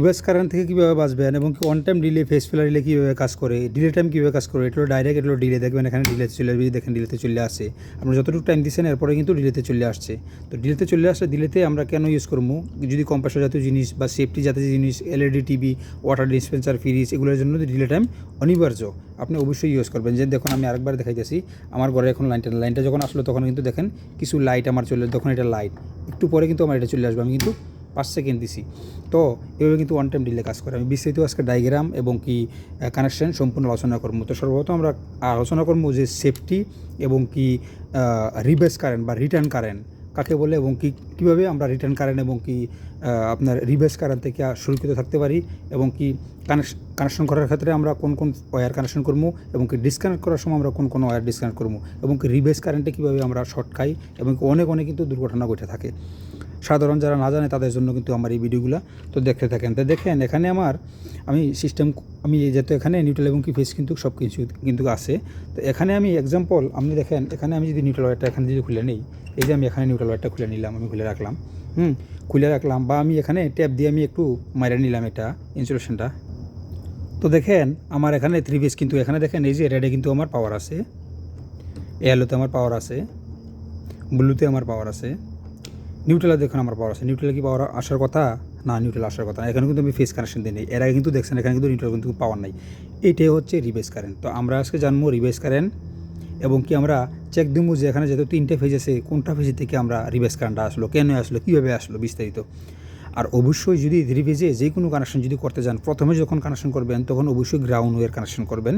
Reverse current থেকে কীভাবে বাঁচবেন এবং কি on time delay phase failure relay কীভাবে কাজ করে ডিলে টাইম কীভাবে কাজ করে এটা ডাইরেক্ট এটা ডিলে দেখবেন, এখানে ডিলেতে চলে আসবে, দেখেন ডিলেতে চলে আসে। আপনি যতটুকু টাইম দিচ্ছেন এরপরে কিন্তু ডিলেতে চলে আসছে। তো ডিলেতে চলে আসলে ডিলেতে আমরা কেন ইউজ করব? যদি কম্প্রেসর জাতীয় জিনিস বা সেফটি জাতীয় জিনিস LED TV water dispenser fridge এগুলোর জন্য ডিলে টাইম অনিবার্য। আপনি অবশ্যই ইউজ করবেন। যে দেখুন, আমি আরেকবার দেখাইতেছি, আমার ঘরে এখন লাইনটা লাইনটা যখন আসলো, তখন কিন্তু দেখেন কিছু লাইট আমার চলে, তখন এটা লাইট একটু পরে কিন্তু আমার এটা চলে আসবে, আমি কিন্তু পাঁচ সেকেন্ড দিছি। তো এভাবে কিন্তু ওয়ান টাইম ডিলে কাজ করে। আমি বিস্তারিত আজকে ডায়াগ্রাম এবং কি কানেকশন সম্পূর্ণ আলোচনা করব। তো সর্বপ্রথম আমরা আলোচনা করব যে সেফটি এবং কি রিবেস কারেন্ট বা রিটার্ন কারেন্ট কাকে বলে এবং কি, কীভাবে আমরা রিটার্ন কারেন্ট এবং কি আপনার রিবেস কারেন্ট থেকে সুরক্ষিত থাকতে পারি এবং কি কানেকশন কানেকশন করার ক্ষেত্রে আমরা কোন কোন ওয়্যার কানেকশন করব এবং কি ডিসকানেক্ট করার সময় আমরা কোন কোন ওয়্যার ডিসকানেক্ট করব এবং কি রিবেস কারেন্টে কীভাবে আমরা শর্ট খাই এবং অনেক অনেক কিন্তু দুর্ঘটনা ঘটে থাকে। সাধারণ যারা না জানে তাদের জন্য কিন্তু আমার এই ভিডিওগুলো। তো দেখতে থাকেন। তো দেখেন, এখানে আমার আমি সিস্টেম আমি যেহেতু এখানে নিউট্রাল এবং কি ফেস কিন্তু সব কিছু কিন্তু আছে। তো এখানে আমি এক্সাম্পল আপনি দেখেন, এখানে আমি যদি নিউট্রাল ওয়ারটা এখানে যদি খুলে নিই, এই যে আমি এখানে নিউট্রাল ওয়ারটা খুলে নিলাম, আমি খুলে রাখলাম, হুম, খুলে রাখলাম বা আমি এখানে ট্যাপ দিয়ে আমি একটু মাইরে নিলাম এটা ইনসুলেশনটা তো দেখেন, আমার এখানে থ্রি পিস কিন্তু, এখানে দেখেন এই যে রেডে কিন্তু আমার পাওয়ার আছে এলোতে আমার পাওয়ার আছে ব্লুতে আমার পাওয়ার আছে। নিউট্রালে দেখুন আমার পাওয়ার আছে। নিউট্রেলা কি পাওয়ার আসার কথা? না নিউট্রেল আসার কথা না। এখানে কিন্তু আমি ফেস কানেকশন দিই এর আগে কিন্তু দেখছেন, এখানে কিন্তু নিউট্রেল কিন্তু পাওয়ার নাই। এটাই হচ্ছে রিভেস কারেন্ট তো আমরা আজকে জানব রিভাইস কারেন্ট এবং কি আমরা চেক দিব যে এখানে যেহেতু তিনটে ফেজ আছে, কোনটা ফেজে থেকে আমরা রিভেস কারেন্টটা আসলো, কেন আসলো, কীভাবে আসলো বিস্তারিত। আর অবশ্যই যদি থ্রি ফেজে যে কোনো কানেকশন যদি করতে যান, প্রথমে যখন কানেকশন করবেন, তখন অবশ্যই গ্রাউন্ড ওয়ের কানেকশন করবেন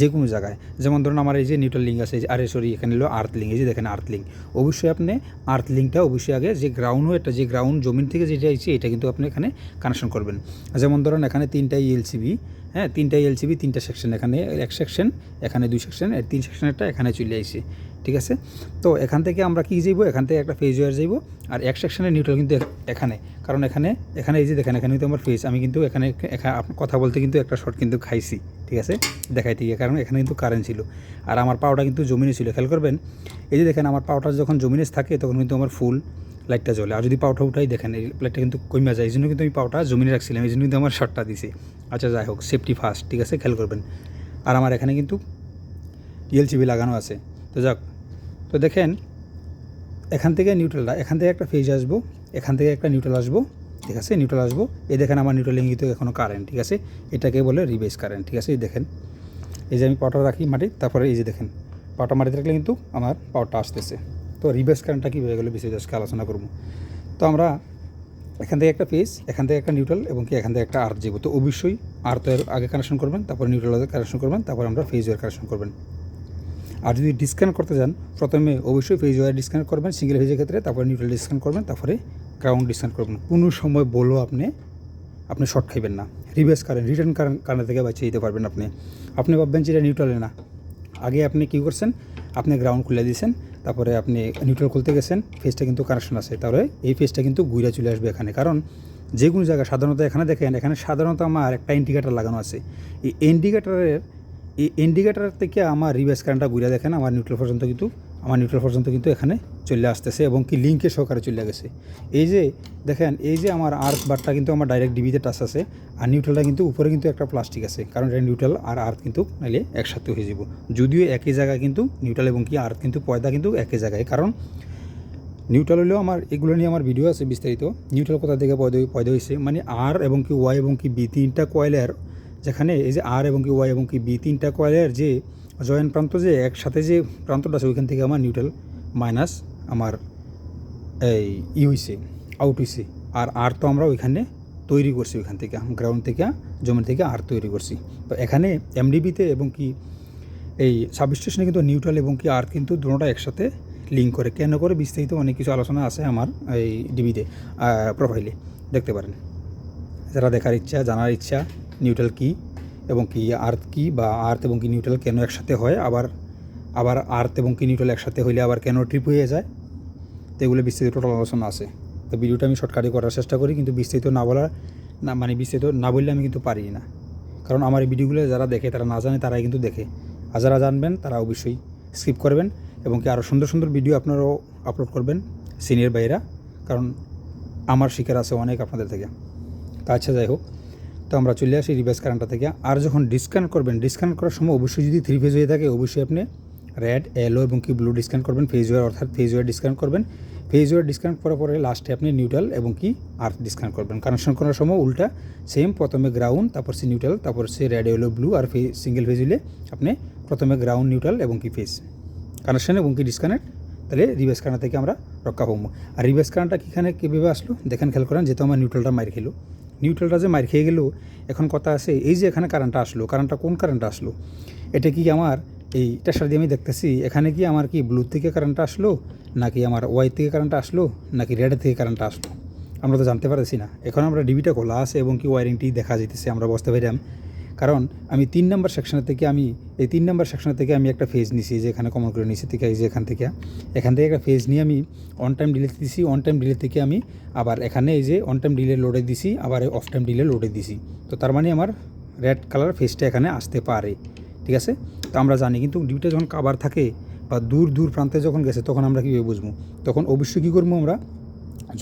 যে কোনো জায়গায়। যেমন ধরুন আমার এই যে নিউট্রাল লিঙ্ক আছে আরে সরি এখানে হলো আর্থ লিঙ্ক এই যে দেখেন আর্থ লিঙ্ক অবশ্যই আপনি আর্থ লিঙ্কটা অবশ্যই আগে যে গ্রাউন্ড ওয়েটা যে গ্রাউন্ড জমিন থেকে যেটা আছে এটা কিন্তু আপনি এখানে কানেকশন করবেন। যেমন ধরুন এখানে তিনটাই এলসিবি হ্যাঁ তিনটাই এলসিবি তিনটা সেকশন এখানে, এক সেকশন এখানে দুই সেকশন এর তিন সেকশনেরটা এখানে চলে আইছে ঠিক আছে? তো এখান থেকে আমরা কি যাইবো? এখান থেকে একটা ফেজ ওয়ার যাইব, আর এক সেকশনের নিউট্রাল কিন্তু এখানে, কারণ এখানে এখানে এই যে দেখেন, এখানে কিন্তু আমার ফেজ আমি কিন্তু এখানে কথা বলতে কিন্তু একটা শর্ট কিন্তু খাইছি, ঠিক আছে? দেখাইতে গিয়ে, কারণ এখানে কিন্তু কারেন্ট ছিল, আর আমার পাওয়াটা কিন্তু জমিনে ছিল, খেয়াল করবেন? এই যে দেখেন, আমার পাওয়াটা যখন জমিনে থাকে, তখন কিন্তু আমার ফুল লাইটটা জ্বলে। আর যদি পাওয়াটা উঠাই, দেখেন এই লাইটটা কিন্তু কমে যায়। এই জন্য কিন্তু আমি পাওয়াটা জমিনে রাখছিলাম, এই জন্য কিন্তু আমার শর্টটা দিছি। আচ্ছা যাই হোক সেফটি ফার্স্ট ঠিক আছে? খেয়াল করবেন। আর আমার এখানে কিন্তু এলসিবি লাগানো আছে। তো যাক, তো দেখেন, এখান থেকে নিউট্রালটা এখান থেকে একটা ফেজ আসব, এখান থেকে একটা নিউট্রাল আসব, ঠিক আছে? নিউট্রাল আসব। এই দেখেন, আমার নিউট্রাল ইঙ্গিত এখনও কারেন্ট ঠিক আছে? এটাকে বলে রিবেস কারেন্ট ঠিক আছে? এই দেখেন, এই যে আমি পাওয়ারটা রাখি মাটি তারপরে এই যে দেখেন পাওয়ারটা মাটিতে রাখলে কিন্তু আমার পাওয়ারটা আসতেছে। তো রিবেস কারেন্টটা কীভাবে গেলে বিশেষ আজকে আলোচনা করব। তো আমরা এখান থেকে একটা ফেজ এখান থেকে একটা নিউট্রাল এবং কি এখান থেকে একটা আর্থ যাব তো অবশ্যই আর্থের আগে কানেকশন করবেন, তারপর নিউট্রালের কানেকশন করবেন, তারপর আমরা ফেজ ওয়ার কানেকশন করবেন। আর যদি ডিসকানেক্ট করতে যান, প্রথমে অবশ্যই ফেজ ওয়ার ডিসকানেক্ট করবেন সিঙ্গেল ফেজের ক্ষেত্রে, তারপরে নিউট্রাল ডিসকানেক্ট করবেন, তারপরে গ্রাউন্ড ডিসকানেক্ট করবেন। কোনো সময় বলো আপনি আপনি শর্ট খাইবেন না। Reverse current return current current থেকে বাঁচিয়ে দিতে পারবেন আপনি। আপনি ভাববেন যে এটা নিউট্রালে না। আগে আপনি কী করছেন, আপনি গ্রাউন্ড খুলে দিয়েছেন তারপরে আপনি নিউট্রাল খুলতে গেছেন ফেসটা কিন্তু কানেকশন আছে। তাহলে এই ফেসটা কিন্তু গুইরা চলে আসবে এখানে। কারণ যে কোনো জায়গায় সাধারণত এখানে দেখেন, এখানে সাধারণত আমার একটা ইন্ডিকেটার লাগানো আছে। এই ইন্ডিকেটারের এই ইন্ডিকেটার থেকে আমার রিভার্স কারেন্টটা ঘুরে দেখেন, আমার নিউট্রাল পর্যন্ত কিন্তু, আমার নিউট্রাল পর্যন্ত কিন্তু এখানে চলে আসতেছে এবং কি লিঙ্কের সহকারে চলে গেছে। এই যে দেখেন, এই যে আমার আর্থ বারটা কিন্তু আমার ডাইরেক্ট ডিবিতে টাচ আছে আর নিউট্রালটা কিন্তু উপরে কিন্তু একটা প্লাস্টিক আছে, কারণ এটা নিউট্রাল আর আর্থ কিন্তু নাইলে একসাথে হয়ে যাব। যদিও একই জায়গায় কিন্তু নিউট্রাল এবং কি আর্থ কিন্তু পয়দা কিন্তু একই জায়গায়, কারণ নিউট্রাল হলেও আমার এগুলো নিয়ে আমার ভিডিও আছে বিস্তারিত। নিউট্রাল কোথা থেকে পয়দা পয়দা হয়েছে? মানে আর এবং কি ওয়াই এবং কি বি তিনটা কয়েলের যেখানে এই যে আর এবং কি ওয়াই এবং কি বি তিনটা কয়েলের যে জয়েন্ট প্রান্ত যে একসাথে যে প্রান্তটা আছে, ওইখান থেকে আমার নিউট্রাল মাইনাস আমার এই ই হয়েছে আউট হয়েছে আর আর তো আমরা ওইখানে তৈরি করছি ওইখান থেকে গ্রাউন্ড থেকে জমি থেকে আর তৈরি করছি। তো এখানে এমডিবিতে এবং কি এই সাব স্টেশনে কিন্তু নিউট্রাল এবং কি আর কিন্তু দুটোটা একসাথে লিঙ্ক করে। কেন করে? বিস্তারিত অনেক কিছু আলোচনা আছে আমার এই ডিবিতে প্রোফাইলে দেখতে পারেন। যারা দেখার ইচ্ছা, জানার ইচ্ছা নিউট্রাল কি এবং কি আর্থ কি বা আর্থ এবং কি নিউট্রাল কেন একসাথে হয়, আবার আবার আর্থ এবং কি নিউট্রাল একসাথে হইলে আবার কেন ট্রিপ হয়ে যায় তো এগুলো বিস্তারিত টোটাল আলোচনা আছে। তো ভিডিওটা আমি শর্টকাটে করার চেষ্টা করি, কিন্তু বিস্তারিত না বলার, না মানে বিস্তারিত না বললে আমি কিন্তু পারি না। কারণ আমার এই ভিডিওগুলো যারা দেখে, তারা না জানে, তারাই কিন্তু দেখে। আর যারা জানবেন, তারা অবশ্যই স্কিপ করবেন এবং কি আরও সুন্দর সুন্দর ভিডিও আপনারাও আপলোড করবেন সিনিয়র ভাইয়েরা। কারণ আমার শিকার আছে অনেক আপনাদের থেকে। তা আচ্ছা যাই হোক। তো আমরা চলে আসি রিভার্স কারেন্টটা থেকে। আর যখন ডিসকানেক্ট করবেন ডিসকানেক্ট করার সময় অবশ্যই যদি থ্রি ফেজ হয়ে থাকে, অবশ্যই আপনি রেড এলো এবং কি ব্লু ডিসকাউন্ট করবেন ফেজ ওয়ার অর্থাৎ ফেজ ওয়ার ডিসকানেক্ট করবেন। ফেজ ওয়ার ডিসকানেক্ট করার পরে লাস্টে আপনি নিউট্রাল এবং কি আর্থ ডিসকাউন্ট করবেন। কানেকশন করার সময় উল্টা সেম প্রথমে গ্রাউন্ড তারপর সে নিউট্রাল তারপর সে রেড এলো ব্লু আর ফে সিঙ্গেল ফেজ হলে আপনি প্রথমে গ্রাউন্ড নিউট্রাল এবং কি ফেজ কানেকশন এবং কি ডিসকানেক্ট তাহলে রিভার্স কারেন্ট থেকে আমরা রক্ষা পাবো। আর রিভার্স কারেন্টটা কীখানে কীভাবে আসলো? দেখেন খেয়াল করেন, যেহেতু আমার নিউট্রালটা মার খেলো। নিউট্রালটা যে মার খেয়ে গেলো, এখন কথা আছে, এই যে এখানে কারেন্টটা আসলো কারেন্টটা কোন কারেন্টটা আসলো? এটা কি আমার এইটার সাথে আমি দেখতেছি, এখানে কি আমার কি ব্লু থেকে কারেন্টটা আসলো, নাকি আমার ওয়াই থেকে কারেন্টটা আসলো, নাকি রেড থেকে কারেন্টটা আসলো? আমরা তো জানতে পারছি না। এখন আমরা ডিবিটা খোলা আছে এবং কি ওয়ারিংটি দেখা যাইতেছে, আমরা বুঝতে পারলাম কারণ আমি তিন নম্বর সেকশনের থেকে আমি, এই তিন নম্বর সেকশনের থেকে আমি একটা ফেজ নিছি, যে এখানে কমন করে নিছি থেকে, এই যে এখান থেকে। এখান থেকে একটা ফেজ নিয়ে আমি অন টাইম ডিলে দিছি অন টাইম ডিলে থেকে আমি আবার এখানে এই যে অন টাইম ডিলে লোডে দিছি, আবার এই অফ টাইম ডিলে লোডে দিছি। তো তার মানে আমার রেড কালার ফেজটা এখানে আসতে পারে। ঠিক আছে? আমরা জানি, কিন্তু ডিউটা যখন কাবার থাকে বা দূর দূর প্রান্তে যখন গেছে, তখন আমরা কীভাবে বুঝব? তখন অবশ্যই কী করব আমরা?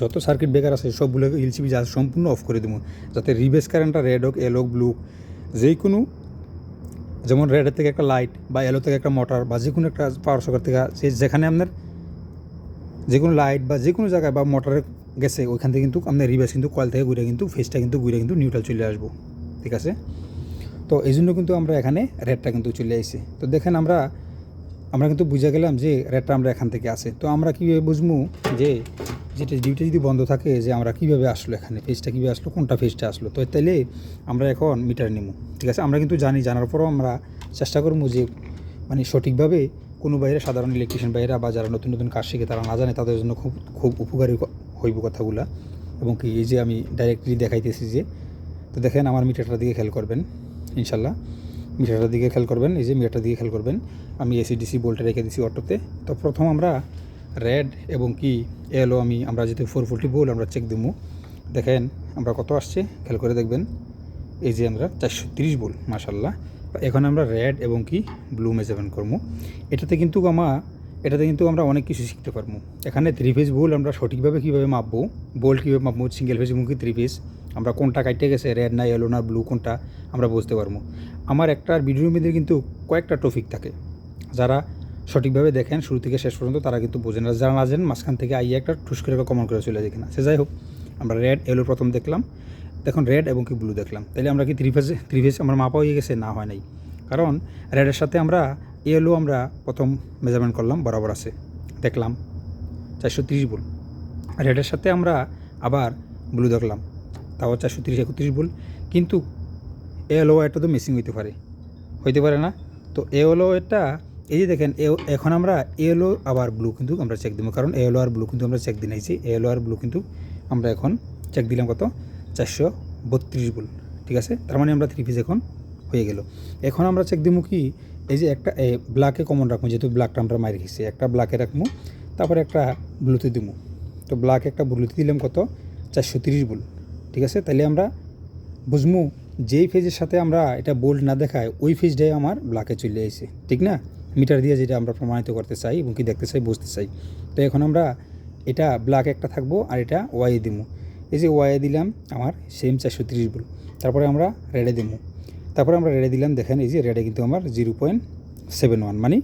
যত সার্কিট ব্রেকার আছে সবগুলো এলসিবি যা সম্পূর্ণ অফ করে দেবো। যাতে রিভেস কারেন্টটা রেড হোক এল ব্লু যেই কোনো, যেমন রেডের থেকে একটা লাইট বা এলো থেকে একটা মোটর বা যে কোনো একটা পাওয়ার সকার থেকে সে যেখানে আপনার যে কোনো লাইট বা যে কোনো জায়গায় বা মোটরে গেছে, ওইখান থেকে কিন্তু আপনার রিবেস কিন্তু কল থেকে ঘুরে কিন্তু ফেসটা কিন্তু ঘুরে কিন্তু নিউট্রাল চলে আসব। ঠিক আছে? তো এই জন্য কিন্তু আমরা এখানে রেডটা কিন্তু চলে আসছে তো দেখেন আমরা আমরা কিন্তু বুঝে গেলাম যে রেডটা আমরা এখান থেকে আসে তো আমরা কীভাবে বুঝব যে যেটা ডিউটি যদি বন্ধ থাকে যে আমরা কীভাবে আসলো এখানে, ফেজটা কীভাবে আসলো, কোনটা ফেজটা আসলো? তো তাইলে আমরা এখন মিটার নিব ঠিক আছে? আমরা কিন্তু জানি, জানার পরও আমরা চেষ্টা করব যে মানে সঠিকভাবে কোনো বাইরে সাধারণ ইলেকট্রিশিয়ান বাইরা বা যারা নতুন নতুন কাজ শিখে তারা না জানে, তাদের জন্য খুব খুব উপকারী হইব কথাগুলা। এবং কি এই যে আমি ডাইরেক্টলি দেখাইতেছি যে, তো দেখেন আমার মিটারটার দিকে খেয়াল করবেন। ইনশাল্লাহ। মিটারটার দিকে খেয়াল করবেন, এই যে মিটারটার দিকে খেয়াল করবেন। আমি এসিডিসি বোল্টে রেখে দিছি অটোতে। তো প্রথম আমরা রেড এবং কি এলো আমি, আমরা যেহেতু ফোর ফোরটি বোল আমরা চেক দেবো দেখেন, আমরা কত আসছে, খেয়াল করে দেখবেন। এই যে আমরা চারশো তিরিশ বোল মাসাল্লাহ এখন আমরা রেড এবং কি ব্লু মেজারমেন্ট করব এটাতে কিন্তু আমার এটাতে কিন্তু আমরা অনেক কিছু শিখতে পারব এখানে থ্রি ফেজ বোল আমরা সঠিকভাবে কীভাবে মাপবো বোল্ট কীভাবে মাপবো সিঙ্গেল ফেজ এবং কি থ্রি ফেজ আমরা কোনটা কাটতে গেছে রেড না এলো না ব্লু কোনটা, আমরা বুঝতে পারব। আমার একটা ভিডিওর মধ্যে কিন্তু কয়েকটা টপিক থাকে। যারা সঠিকভাবে দেখেন, শুরু থেকে শেষ পর্যন্ত তারা কিন্তু বোঝেন না। যারা না জানেন, মাঝখান থেকে আইয়ে একটা টুস করে কমন করে চলে যায় কিনা। সে যাই হোক, আমরা রেড এলো প্রথম দেখলাম। দেখুন রেড এবং কি ব্লু দেখলাম। তাহলে আমরা কি থ্রি ফেজ থ্রি আমার মাপা হয়ে গেছে? না, হয় নাই। কারণ রেডের সাথে আমরা এলো আমরা প্রথম মেজারমেন্ট করলাম, বরাবর আছে। দেখলাম, চারশো তিরিশ বল রেডের সাথে আমরা আবার ব্লু দেখলাম। তাও চারশো তিরিশ, একত্রিশ বল কিন্তু এলো এটা তো মিসিং হইতে পারে। হইতে পারে না। তো এ এলো এটা, এই যে দেখেন, এ- এখন আমরা এলো আবার ব্লু কিন্তু আমরা চেক দিব। কারণ এলো আর ব্লু কিন্তু আমরা চেক দিই নাইছি এলো আর ব্লু কিন্তু আমরা এখন চেক দিলাম কত? চারশো বত্রিশ বল ঠিক আছে? তার মানে আমরা থ্রি পিস এখন হয়ে গেল। এখন আমরা চেক দিব কি? এই যে একটা ব্ল্যাকে কমন রাখব যেহেতু ব্ল্যাকটা আমরা মারি খেয়েছি। একটা ব্ল্যাকে রাখব তারপরে একটা ব্লুতে দিব তো ব্ল্যাক একটা ব্লুতে দিলাম কত? চারশো তিরিশ বল ঠিক আছে? তাহলে আমরা বুঝমু যেই ফেজের সাথে আমরা এটা বোল্ড না দেখায়, ওই ফেজটাই আমার ব্ল্যাকে চলে আসে ঠিক না? মিটার দিয়ে যেটা আমরা প্রমাণিত করতে চাই এবং কি দেখতে চাই, বুঝতে চাই। তো এখন আমরা এটা ব্ল্যাক একটা থাকব আর এটা ওয়াই দিব এই যে ওয়াই দিলাম আমার সেম চারশো তিরিশ বল তারপরে আমরা রেডে দিব তারপরে আমরা রেডে দিলাম, দেখেন এই যে রেডে কিন্তু আমার জিরো পয়েন্ট সেভেন ওয়ান মানে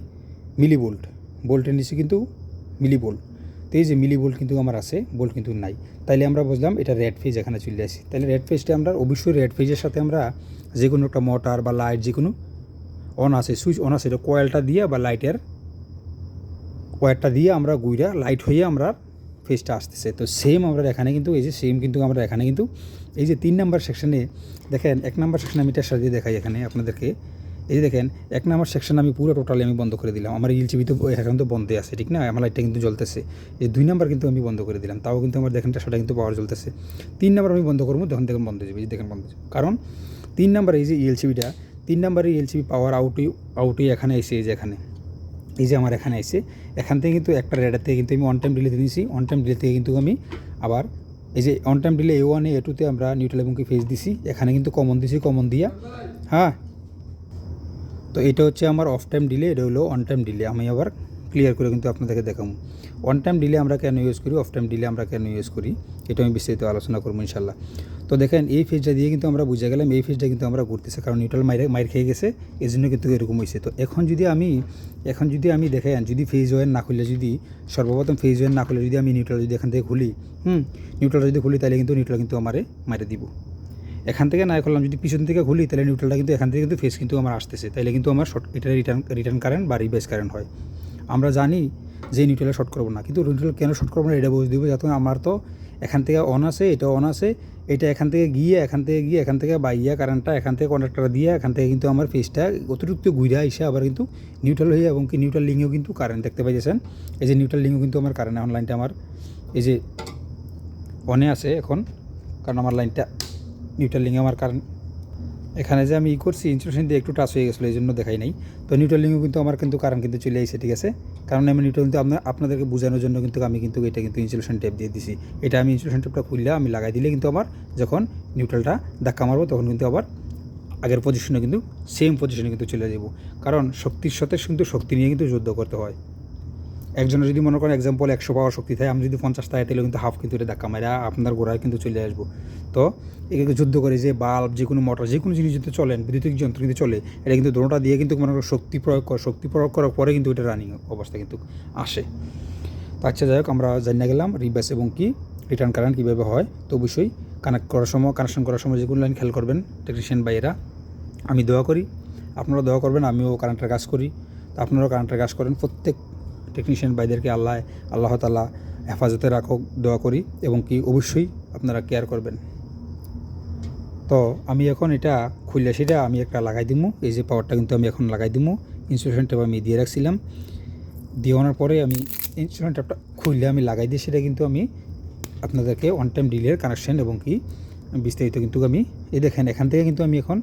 মিলি বোল্ট বোল্টের নিচে কিন্তু মিলি বোল্ট তো এই যে মিলি বোল্ট কিন্তু আমার আছে, বোল্ট কিন্তু নাই। তাইলে আমরা বুঝলাম এটা রেড ফেজ এখানে চলে আসি। তাহলে রেড ফেজটা আমরা, অবশ্যই রেড ফেজের সাথে আমরা যে কোনো একটা মোটর বা লাইট যে কোনো অন আছে সুইচ অন আছে, এটা কয়েলটা দিয়ে বা লাইটের কয়েকটা দিয়ে আমরা গুইরা লাইট হয়ে আমরা ফেজটা আসতেছে। তো সেম আমরা এখানে কিন্তু, এই যে সেম কিন্তু আমরা এখানে কিন্তু, এই যে তিন নাম্বার সেকশনে দেখেন, এক নাম্বার সেকশন আমি এটা সাজিয়ে দেখাই এখানে আপনাদেরকে। এই দেখেন, এক নাম্বার সেকশন আমি পুরো টোটালি আমি বন্ধ করে দিলাম। আমার ইলচিবি তো এখন তো বন্ধে আছে, ঠিক না? আমার লাইটটা কিন্তু জ্বলতেছে। এই দুই নাম্বার কিন্তু আমি বন্ধ করে দিলাম। তাও কিন্তু আমার দেখেন সেটা কিন্তু পাওয়ার জ্বলতেছে। তিন নাম্বার আমি বন্ধ করব তখন দেখেন বন্ধ যাবে। দেখেন বন্ধ যাবে। কারণ তিন নাম্বার এই যে ইএলসিবিটা তিন নাম্বারে ইএলসিবি পাওয়ার আউটই আউটই এখানে এসে, এই যে এখানে। এই যে আমার এখানে এসে, এখান থেকে কিন্তু একটা রেডার থেকে কিন্তু আমি অন টাইম ডিলেতে দিয়েছি অন টাইম ডিলে থেকে কিন্তু আমি আবার এই যে অন টাইম ডিলে এ ওয়ানে এ টুতে আমরা নিউট্রাল এবং কি ফেস দিছি। এখানে কিন্তু কমন দিছি কমন দিয়া। হ্যাঁ? তো এটা হচ্ছে আমার অফ টাইম ডিলে এটা হলো অন টাইম ডিলে আমি আবার ক্লিয়ার করে কিন্তু আপনাদেরকে দেখাবো। অন টাইম ডিলে আমরা কেন ইউজ করি? অফ টাইম ডিলে আমরা কেন ইউজ করি? এটা আমি বিস্তারিত আলোচনা করব ইনশাল্লাহ তো দেখেন, এই ফেজটা দিয়ে কিন্তু আমরা বুঝে গেলাম, এই ফেজটা কিন্তু আমরা ঘুরতেছে, কারণ নিউট্রাল মাইরে মাইর খেয়ে গেছে এই জন্য কিন্তু এরকম হয়েছে তো এখন যদি আমি এখন যদি আমি দেখেন যদি ফেজ ওয়ার না খুললে যদি সর্বপ্রথম ফেজ ওয়ার না খুলে যদি আমি নিউট্রাল যদি এখান থেকে খুলি, হুম নিউট্রাল যদি খুলি, তাহলে কিন্তু নিউট্রাল কিন্তু আমারে মারে দিব। এখান থেকে না করলাম। যদি পিছন থেকে খুলি, তাহলে নিউট্রালটা কিন্তু এখান থেকে কিন্তু ফেস কিন্তু আমার আসতেছে। তাহলে কিন্তু আমার শর্ট এটা রিটার্ন রিটার্ন কারেন্ট বা রিবেস কারেন্ট হয়। আমরা জানি যে নিউট্রালে শর্ট করব না। কিন্তু নিউট্রাল কেন শর্ট করব না, এটা বুঝে দিব যাতে আমার তো এখান থেকে অন আছে, এটা অন আছে, এটা এখান থেকে গিয়ে, এখান থেকে গিয়ে, এখান থেকে বাইয়া কারেন্টটা এখান থেকে কন্ডাক্টর দিয়ে, এখান থেকে কিন্তু আমার ফেসটা অতিরিক্ত ঘুরে এসে আবার কিন্তু নিউট্রাল হয়ে এবং কি নিউট্রাল লিঙ্গেও কিন্তু কারেন্ট দেখতে পাইছেন এই যে নিউট্রাল লিঙ্গেও কিন্তু আমার কারেন্ট অনলাইনটা আমার, এই যে অনে আছে এখন, কারণ আমার লাইনটা নিউট্রাল আমার কারণ। এখানে যে আমি ই করছি ইনস্টলেশন দিয়ে একটু টাচ হয়ে গেছিল, এই জন্য দেখাই নাই। তো নিউট্রাল লিঙ্গও কিন্তু আমার কিন্তু কারণ কিন্তু চলে আসছে ঠিক আছে? কারণ আমি নিউট্রাল কিন্তু আপনার, আপনাদেরকে বোঝানোর জন্য কিন্তু আমি কিন্তু এটা কিন্তু ইনস্টলেশন টেপ দিয়ে দিছি। এটা আমি ইনস্টলেশন টেপটা খুললে আমি লাগাই দিলে কিন্তু আমার যখন নিউট্রালটা ধাক্কা মারবো, তখন কিন্তু আবার আগের পজিশনে কিন্তু সেম পজিশনে কিন্তু চলে যাব কারণ শক্তির সাথে কিন্তু শক্তি নিয়ে কিন্তু যুদ্ধ করতে হয়। একজনের যদি মনে করেন এক্সাম্পল একশো পাওয়ার শক্তি থাকে, আমি যদি পঞ্চাশ টাকা তাহলে কিন্তু হাফ কিন্তু এটা ধাক্কা মারা আপনার গোড়ায় কিন্তু চলে আসব। তো একে যুদ্ধ করে যে বাল্ব, যে কোনো মোটর, যে কোনো জিনিস যদি চলেন, বৈদ্যুতিক যন্ত্র কিন্তু চলে, এটা কিন্তু দোনোটা দিয়ে কিন্তু মনে করেন শক্তি প্রয়োগ করে, শক্তি প্রয়োগ করার পরে কিন্তু এটা রানিং অবস্থা কিন্তু আসে। তো আচ্ছা যাই হোক, আমরা জানিয়ে গেলাম রিবাস এবং কি রিটার্ন কারেন্ট কীভাবে হয়, তো অবশ্যই কানেক্ট করার সময় কানেকশন করার সময় যে কোনো লাইন খেয়াল করবেন টেকনিশিয়ান বাইরা আমি দোয়া করি আপনারা দোয়া করবেন, আমিও কারেন্টের কাজ করি। তো আপনারাও কারেন্টের কাজ করেন, প্রত্যেক টেকনিশিয়ান ভাইদেরকে আল্লাহ আল্লাহ তালা হেফাজতে রাখক, দোয়া করি এবং কি অবশ্যই আপনারা কেয়ার করবেন। তো আমি এখন এটা খুললে সেটা আমি একটা লাগাই দিমু। এই যে পাওয়ারটা কিন্তু আমি এখন লাগাই দিমু। ইনসুলেশন ট্যাপ আমি দিয়ে রাখছিলাম। দিয়ে আনার পরে আমি ইনসুলেশন ট্যাপটা খুললে আমি লাগাই দিই সেটা কিন্তু আমি আপনাদেরকে ওয়ান টাইম ডিলের কানেকশন এবং কি বিস্তারিত কিন্তু আমি এই দেখেন, এখান থেকে কিন্তু আমি এখন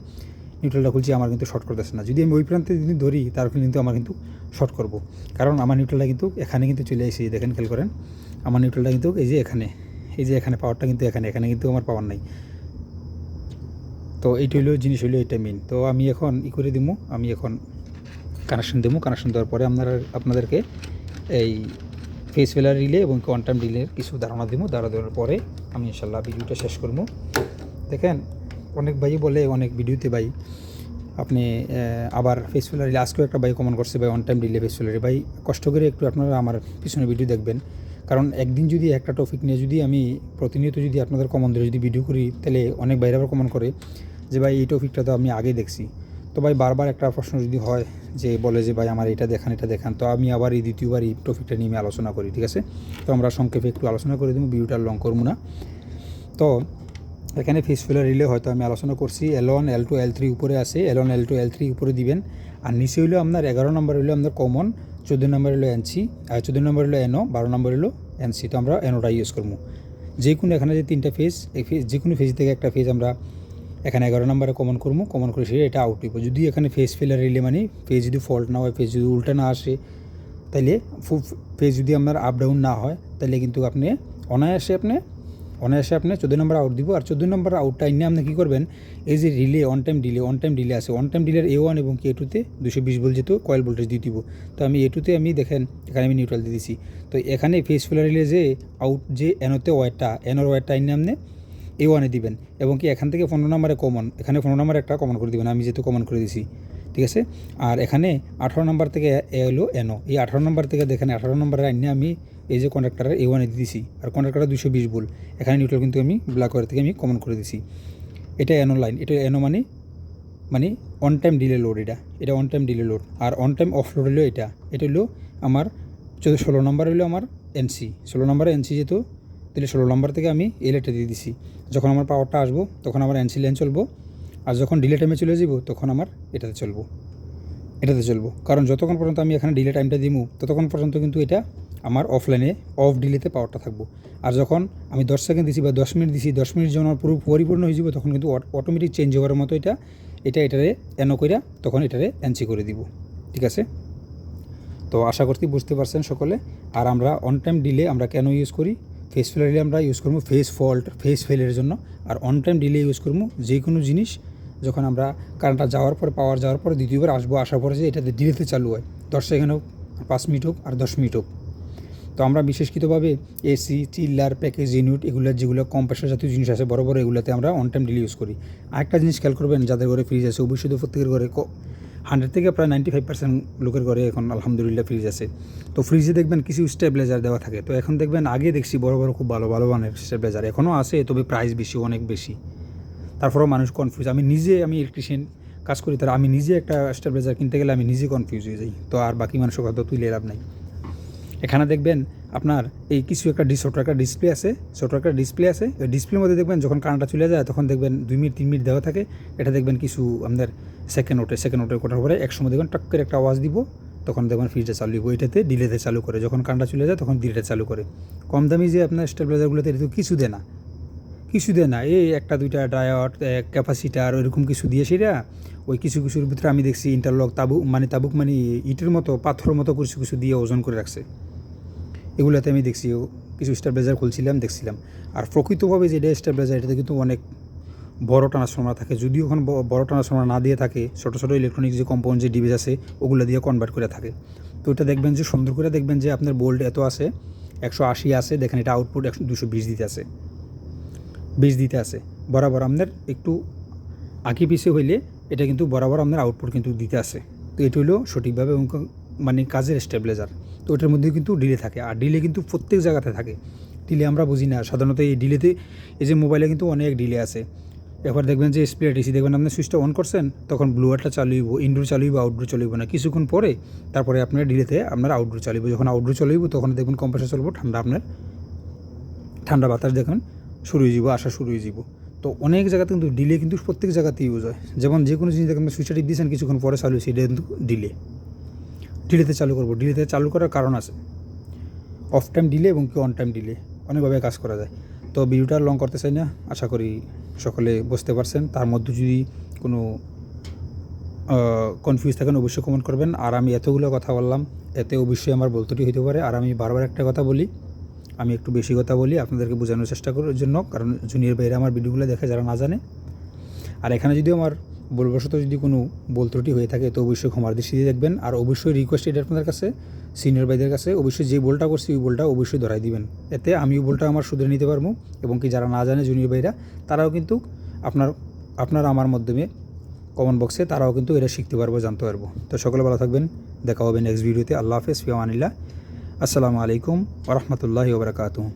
নিউট্রালটা খুলছি আমার কিন্তু শর্ট করতেছে না। যদি আমি ওই প্রান্তে যদি ধরি তারপরে কিন্তু আমার কিন্তু শর্ট করব। কারণ আমার নিউট্রালটা কিন্তু এখানে কিন্তু চলে এসেছে দেখেন, খেয়াল করেন। আমার নিউট্রালটা কিন্তু এই যে এখানে, এই যে এখানে পাওয়ারটা কিন্তু এখানে এখানে কিন্তু আমার পাওয়ার নাই। তো এইটা হইল জিনিস হইল এটা মেন তো আমি এখন ই করে দিব আমি এখন কানেকশন দেবো কানেকশন দেওয়ার পরে আপনারা, আপনাদেরকে এই ফেস ফেলার রিলে এবং কোয়ান্টাম রিলের কিছু ধারণা দেবো ধারণা দেওয়ার পরে আমি ইনশাল্লাহ ভিডিওটা শেষ করব। দেখেন অনেক ভাই বলে, অনেক ভিডিওতে ভাই, আপনি আবার ফেস ফেলারি আজকেও একটা ভাই কমন করছে ভাই অন টাইম ডিলে ফেস ভাই, কষ্ট করে একটু আপনারা আমার পিছনে ভিডিও দেখবেন। কারণ একদিন যদি একটা টপিক নিয়ে যদি আমি প্রতিনিয়ত যদি আপনাদের কমন ধরে যদি ভিডিও করি, তাহলে অনেক বাইরে আবার কমন করে যে, ভাই, এই টপিকটা তো আমি আগে দেখছি। তো ভাই, বারবার একটা প্রশ্ন যদি হয় যে, বলে যে, ভাই, আমার এটা দেখান এটা দেখান। তো আমি আবার এই দ্বিতীয়বার এই টপিকটা নিয়ে আমি আলোচনা করি, ঠিক আছে? তো আমরা সংক্ষেপে একটু আলোচনা করে দেবো, ভিডিওটা লং করব না। তো এখানে ফিস ফিলার রিলে হয়তো আমি আলোচনা করছি L one L two L three উপরে আছে L one L two L three উপরে দিবেন। আর নিচে হইল আপনার এগারো নম্বর হইল আপনার কমন চোদ্দ নম্বর হলো এনসি আর চোদ্দ নম্বর হলো এনও বারো নম্বর হলো এনসি তো আমরা এনোটা ইউজ করব। যে কোনো এখানে যে তিনটা ফেজ এই ফেজ যে কোনো ফেজ থেকে একটা ফেজ আমরা এখানে এগারো নম্বরে কমন করব। কমন করে সেটা এটা আউট হইব। যদি এখানে ফেজ ফেলার রিলে মানে ফেজ যদি ফল্ট না হয় ফেজ যদি উল্টা না আসে, তাইলে ফেজ যদি আপনার আপ ডাউন না হয় তাহলে কিন্তু আপনি অনায়াসে আপনি অনায়াসে আপনি চোদ্দ নম্বর আউট দিব। আর চোদ্দ নম্বর আউটটা এনে আপনি কী করবেন? এই যে relay on time delay on time delay আছে। অন টাইম ডিলের এ ওয়ান এবং কে টুতে দুশো বিশ বল যেত কয়েল ভোল্টেজ দিয়ে দিব। তো আমি এ টুতে আমি দেখেন, এখানে আমি নিউট্রাল দিয়ে দিছি। তো এখানে ফেস ফেলার রিলে যে আউট যে এনোতে ওয়ারটা এনোর ওয়ারটা এনে আপনি এ ওয়ানে দিবেন। এবং কি এখান থেকে পনেরো নম্বরে কমন এখানে পনেরো নম্বর একটা কমন করে দিবেন। আমি যেহেতু কমন করে দিছি, ঠিক আছে? আর এখানে আঠারো নম্বর থেকে এ এনো এই আঠারো নম্বর থেকে দেখেন, আঠারো নম্বরে আইনে আমি এই যে কন্ডাক্টারের এ ওয়ানে দিয়েছি আর কন্ডাক্টার দুশো বিশ বল এখানে নিউট্রাল কিন্তু আমি ব্ল্যাক ওয়ার থেকে আমি কমন করে দিছি। এটা এনো লাইন এটা এনো মানে মানে অন টাইম ডিলে লোড এটা। এটা অন টাইম ডিলে লোড আর অন টাইম অফ লোড হলো এটা। এটা হলো আমার চোদ্দ, ষোলো নম্বর হলো আমার এনসি ষোলো নম্বর এনসি যেহেতু, তাহলে ষোলো নম্বর থেকে আমি এলেটে দিয়ে দিছি। যখন আমার পাওয়ারটা আসব, তখন আমার এনসি লাইন চলবো। আর যখন ডিলে টাইমে চলে যাব তখন আমার এটাতে চলবো। এটাতে চলবো। কারণ যতক্ষণ পর্যন্ত আমি এখানে ডিলে টাইমটা দিমু, ততক্ষণ পর্যন্ত কিন্তু এটা আমার অফলাইনে অফ ডিলেতে পাওয়ারটা থাকব। আর যখন আমি দশ সেকেন্ড দিছি বা দশ মিনিট দিছি, দশ মিনিট যখন আমার পুরো পরিপূর্ণ হয়ে যাবে, তখন কিন্তু অটোমেটিক চেঞ্জ হওয়ার মতো এটা এটা এটারে এনো কইরা তখন এটারে এনসি করে দিব। ঠিক আছে? তো আশা করতে বুঝতে পারছেন সকলে। আর আমরা অন টাইম ডিলে আমরা কেন ইউজ করি? ফেস ফেলারে আমরা ইউজ করব ফেস ফল্ট ফেস ফেলের জন্য। আর অন টাইম ডিলে ইউজ করব যে কোনো জিনিস, যখন আমরা কারেন্টটা যাওয়ার পরে পাওয়ার যাওয়ার পরে, দ্বিতীয়বার আসব, আসার পরে যে এটাতে ডিলেতে চালু হয়। দশ সেকেন্ড হোক, পাঁচ মিনিট হোক, আর দশ মিনিট হোক। তো আমরা বিশেষকৃতভাবে এসি চিল্লার প্যাকেজ ইউনিট এগুলো যেগুলো কম প্রেশার জাতীয় জিনিস আছে, বড় বড় এগুলোতে আমরা অন টাইম ডিলি ইউজ করি। আরেকটা জিনিস খেয়াল করবেন, যাদের ঘরে ফ্রিজ আছে, অবশ্যই তো প্রত্যেকের ঘরে হান্ড্রেড থেকে প্রায় নাইনটি ফাইভ পার্সেন্ট লোকের ঘরে এখন আলহামদুলিল্লাহ ফ্রিজ আছে। তো ফ্রিজে দেখবেন কিছু স্টেবিলাইজার দেওয়া থাকে। তো এখন দেখবেন আগে দেখছি বড় বড়, খুব ভালো ভালো মানের স্টেবিলাইজার এখনও আছে, তবে প্রাইস বেশি, অনেক বেশি। তারপরেও মানুষ কনফিউজ আমি নিজে, আমি ইলেকট্রিশিয়ান কাজ করি, তারা আমি নিজে একটা স্টেবিলাইজার কিনতে গেলে আমি নিজে কনফিউজ হয়ে যাই। তো আর বাকি মানুষের কথা তুলে লাভ নাই। এখানে দেখবেন আপনার এই কিছু একটা ছোটো একটা ডিসপ্লে আছে, ছোটো একটা ডিসপ্লে আছে। ওই ডিসপ্লের মধ্যে দেখবেন যখন কারেন্টটা চলে যায়, তখন দেখবেন দুই মিনিট, তিন মিনিট দেওয়া থাকে। এটা দেখবেন কিছু আমাদের সেকেন্ড ওটে সেকেন্ড ওটে কোটার পরে এক সময় দেখবেন টক করে একটা আওয়াজ দিব, তখন দেখবেন ফ্রিজটা চালু দিব এটাতে ডিলেতে চালু করে। যখন কারেন্টটা চলে যায়, তখন ডিলেতে চালু করে। কম দামি যে আপনার স্টেবিলাইজারগুলোতে এটা কিছু দেয় না। কিছু দেয় না। এই একটা, দুইটা ডায়ট ক্যাপাসিটার ওইরকম কিছু দিয়ে সেটা ওই কিছু কিছুর ভিতরে আমি দেখছি ইন্টারলক তাবুক মানে তাবুক মানে ইটের মতো, পাথরের মতো কিছু কিছু দিয়ে ওজন করে রাখছে। এগুলোতে আমি দেখছি কিছু স্টেবিলাইজার খুলছিলাম, দেখছিলাম। আর প্রকৃতভাবে যেটা স্টেবিলাইজার এটাতে কিন্তু অনেক বড় ট্রান্সফর্মার থাকে। যদিও ওখানে ব- বড় ট্রান্সফর্মার না দিয়ে থাকে, ছোটো ছোটো ইলেকট্রনিক যে কম্পাউন্ড যে ডিভাইস আছে, ওগুলো দিয়ে কনভার্ট করে থাকে। তো এটা দেখবেন যে, সুন্দর করে দেখবেন যে, আপনার বোল্ট এত আছে, একশো আশি আছে, দেখেন এটা আউটপুট একশো দুশো বিশ দিতে আছে। বিশ দিতে আছে। বরাবর আপনার একটু আঁকি পিছে হইলে এটা কিন্তু বরাবর আপনার আউটপুট কিন্তু দিতে আছে। তো এটা হলো সঠিকভাবে এবং মানে কাজের স্টেবিলাইজার তো ওটার মধ্যে কিন্তু ডিলে থাকে। আর ডিলে কিন্তু প্রত্যেক জায়গাতে থাকে। ডিলে আমরা বুঝি না। সাধারণত এই ডিলেতে এই যে মোবাইলে কিন্তু অনেক ডিলে আছে। এবার দেখবেন যে স্প্লিট এসি দেখবেন আপনি সুইচটা অন করছেন, তখন ব্লুয়ারটা চালু হইব ইনডোর চালু হইব আউটডোর চালু হইব না। কিছুক্ষণ পরে তারপরে আপনার ডিলেতে আপনার আউটডোর চালু হইব যখন আউটডোর চালু হইব তখন দেখবেন কম্প্রেসার চলবো ঠান্ডা আপনার, ঠান্ডা বাতাস দেখবেন শুরু হয়ে যাব, আসা শুরু হয়ে যাব। তো অনেক জায়গাতে কিন্তু ডিলে কিন্তু প্রত্যেক জায়গাতে ইউজ হয়। যেমন যে কোনো জিনিস দেখেন সুইচটা টিপ দিয়েছেন, কিছুক্ষণ পরে চালু এটা কিন্তু ডিলে ডিলেতে চালু করব। ডিলেতে চালু করার কারণ আছে। অফ টাইম ডিলে এবং কি অন টাইম ডিলে, অনেকভাবে কাজ করা যায়। তো ভিডিওটা লং করতে চাই না, আশা করি সকলে বুঝতে পারছেন। তার মধ্যে যদি কোনো কনফিউজ থাকেন অবশ্যই কমেন্ট করবেন। আর আমি এতগুলো কথা বললাম, এতে অবশ্যই আমার বলতেটি হতে পারে। আর আমি বারবার একটা কথা বলি, আমি একটু বেশি কথা বলি আপনাদেরকে বোঝানোর চেষ্টা করার জন্য। কারণ জুনিয়র ভাইরা আমার ভিডিওগুলো দেখে যারা না জানে। আর এখানে যদি আমার বলবশত যদি কোনো বল ত্রুটি হয়ে থাকে, তো অবশ্যই ক্ষমার দৃষ্টিতে দেখবেন। আর অবশ্যই রিকোয়েস্ট এটা আপনাদের কাছে সিনিয়র ভাইদের কাছে, অবশ্যই যে বলটা করছি ওই বলটা অবশ্যই ধরাই দিবেন। এতে আমি ওই বলটা আমার শুধরে নিতে পারব এবং কি যারা না জানে জুনিয়র ভাইরা, তারাও কিন্তু আপনার আপনার আমার মাধ্যমে কমেন্ট বক্সে তারাও কিন্তু এটা শিখতে পারব, জানতে পারব। তো সকলে ভালো থাকবেন, দেখা হবে নেক্সট ভিডিওতে আল্লাহ হাফেজ ফিয়ামানিল্লাহ আসসালামু আলাইকুম ওরহমতুল্লাহি ওবরাকাতুহ